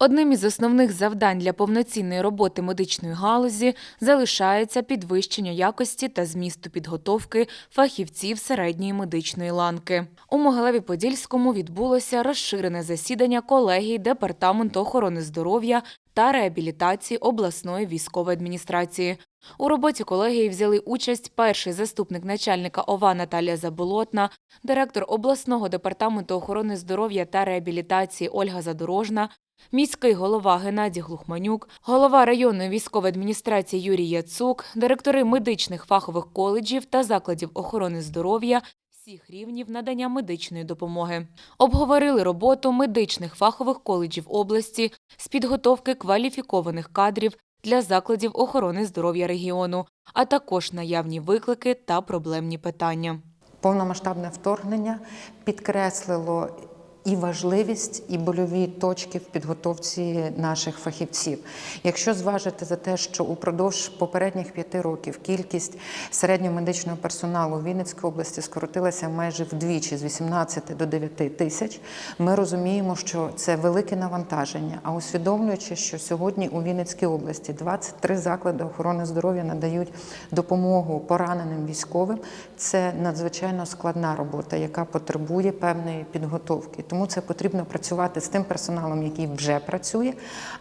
Одним із основних завдань для повноцінної роботи медичної галузі залишається підвищення якості та змісту підготовки фахівців середньої медичної ланки. У Могилеві-Подільському відбулося розширене засідання колегії Департаменту охорони здоров'я та реабілітації обласної військової адміністрації. У роботі колегії взяли участь перший заступник начальника ОВА Наталія Заболотна, директор обласного департаменту охорони здоров'я та реабілітації Ольга Задорожна, міський голова Геннадій Глухманюк, голова районної військової адміністрації Юрій Яцук, директори медичних фахових коледжів та закладів охорони здоров'я всіх рівнів надання медичної допомоги. Обговорили роботу медичних фахових коледжів області з підготовки кваліфікованих кадрів для закладів охорони здоров'я регіону, а також наявні виклики та проблемні питання. Повномасштабне вторгнення підкреслило і важливість, і больові точки в підготовці наших фахівців. Якщо зважити за те, що упродовж попередніх п'яти років кількість середнього медичного персоналу у Вінницькій області скоротилася майже вдвічі з 18 до 9 тисяч, ми розуміємо, що це велике навантаження. А усвідомлюючи, що сьогодні у Вінницькій області 23 заклади охорони здоров'я надають допомогу пораненим військовим, це надзвичайно складна робота, яка потребує певної підготовки. Тому це потрібно працювати з тим персоналом, який вже працює,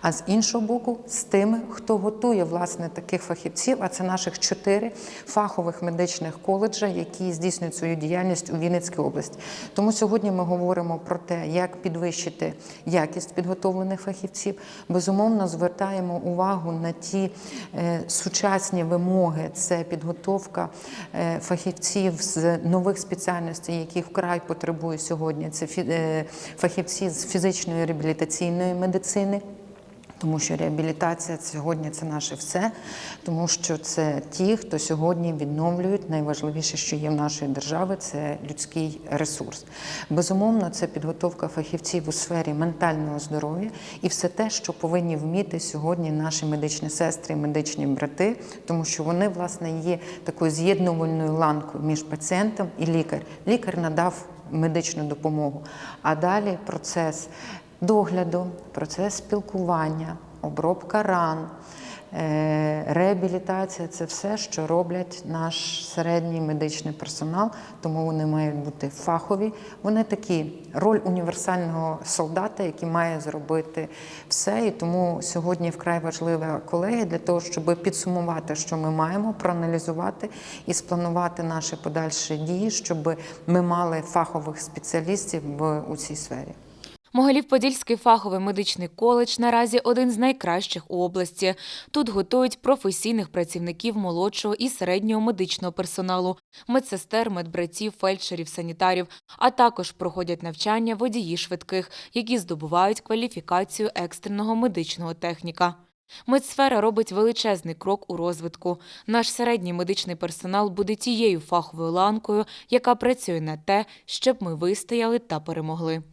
а з іншого боку, з тими, хто готує власне таких фахівців. А це наших чотири фахових медичних коледжа, які здійснюють свою діяльність у Вінницькій області. Тому сьогодні ми говоримо про те, як підвищити якість підготовлених фахівців. Безумовно, звертаємо увагу на ті е, сучасні вимоги. Це підготовка е, фахівців з нових спеціальностей, яких вкрай потребує сьогодні. Це е, фахівці з фізичної реабілітаційної медицини. Тому що реабілітація сьогодні це наше все, тому що це ті, хто сьогодні відновлюють найважливіше, що є в нашої держави, це людський ресурс. Безумовно, це підготовка фахівців у сфері ментального здоров'я і все те, що повинні вміти сьогодні наші медичні сестри, медичні брати, тому що вони власне є такою з'єднувальною ланкою між пацієнтом і лікар. Лікар надав медичну допомогу, а далі процес догляду, процес спілкування, обробка ран, реабілітація це все, що роблять наш середній медичний персонал, тому вони мають бути фахові. Вони такі роль універсального солдата, який має зробити все. І тому сьогодні вкрай важлива колегія для того, щоб підсумувати, що ми маємо, проаналізувати і спланувати наші подальші дії, щоб ми мали фахових спеціалістів в у цій сфері. Могилів-Подільський фаховий медичний коледж наразі один з найкращих у області. Тут готують професійних працівників молодшого і середнього медичного персоналу, медсестер, медбратів, фельдшерів, санітарів, а також проходять навчання водії швидких, які здобувають кваліфікацію екстреного медичного техніка. Медсфера робить величезний крок у розвитку. Наш середній медичний персонал буде тією фаховою ланкою, яка працює на те, щоб ми вистояли та перемогли.